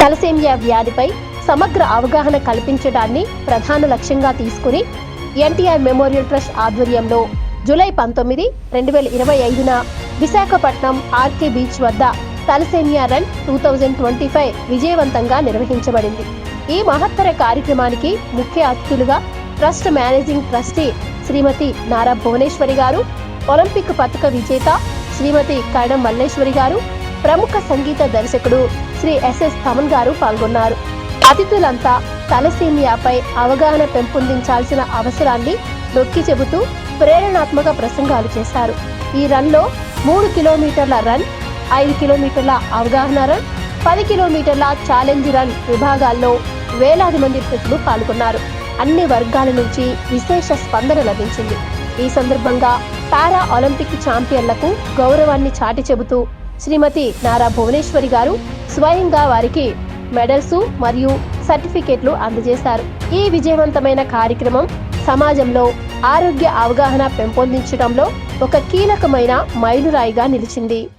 Thalassemia వ్యాధిపై సమగ్ర అవగాహన కల్పించడాన్ని ప్రధాన లక్ష్యంగా తీసుకుని ఎన్టీఆర్ మెమోరియల్ ట్రస్ట్ ఆధ్వర్యంలో జూలై పంతొమ్మిది రెండు వేల ఇరవై ఐదున విశాఖపట్నం ఆర్కే బీచ్ వద్ద thalassemia run two thousand twenty five విజయవంతంగా నిర్వహించబడింది. ఈ మహత్తర కార్యక్రమానికి ముఖ్య అతిథులుగా trust managing trustee Srimati Nara Bhuvaneshwari garu olympic పథక విజేత శ్రీమతి కరణం మల్లేశ్వరి గారు ప్రముఖ సంగీత దర్శకుడు శ్రీ ఎస్ఎస్ తమన్ గారు పాల్గొన్నారు. అతిథులంతా తలసీమియాపై అవగాహన పెంపొందించాల్సిన అవసరాన్ని నొక్కి చెబుతూ ప్రేరణాత్మక ప్రసంగాలు చేశారు. ఈ రన్లో మూడు కిలోమీటర్ల రన్ ఐదు కిలోమీటర్ల అవగాహన రన్ పది కిలోమీటర్ల ఛాలెంజ్ రన్ విభాగాల్లో వేలాది మంది ప్రజలు పాల్గొన్నారు. అన్ని వర్గాల నుంచి విశేష స్పందన లభించింది. ఈ సందర్భంగా పారా ఒలింపిక్ ఛాంపియన్లకు గౌరవాన్ని చాటి చెబుతూ శ్రీమతి నారా భువనేశ్వరి గారు స్వయంగా వారికి మెడల్స్ మరియు సర్టిఫికేట్లు అందజేశారు. ఈ విజయవంతమైన కార్యక్రమం సమాజంలో ఆరోగ్య అవగాహన పెంపొందించడంలో ఒక కీలకమైన మైలురాయిగా నిలిచింది.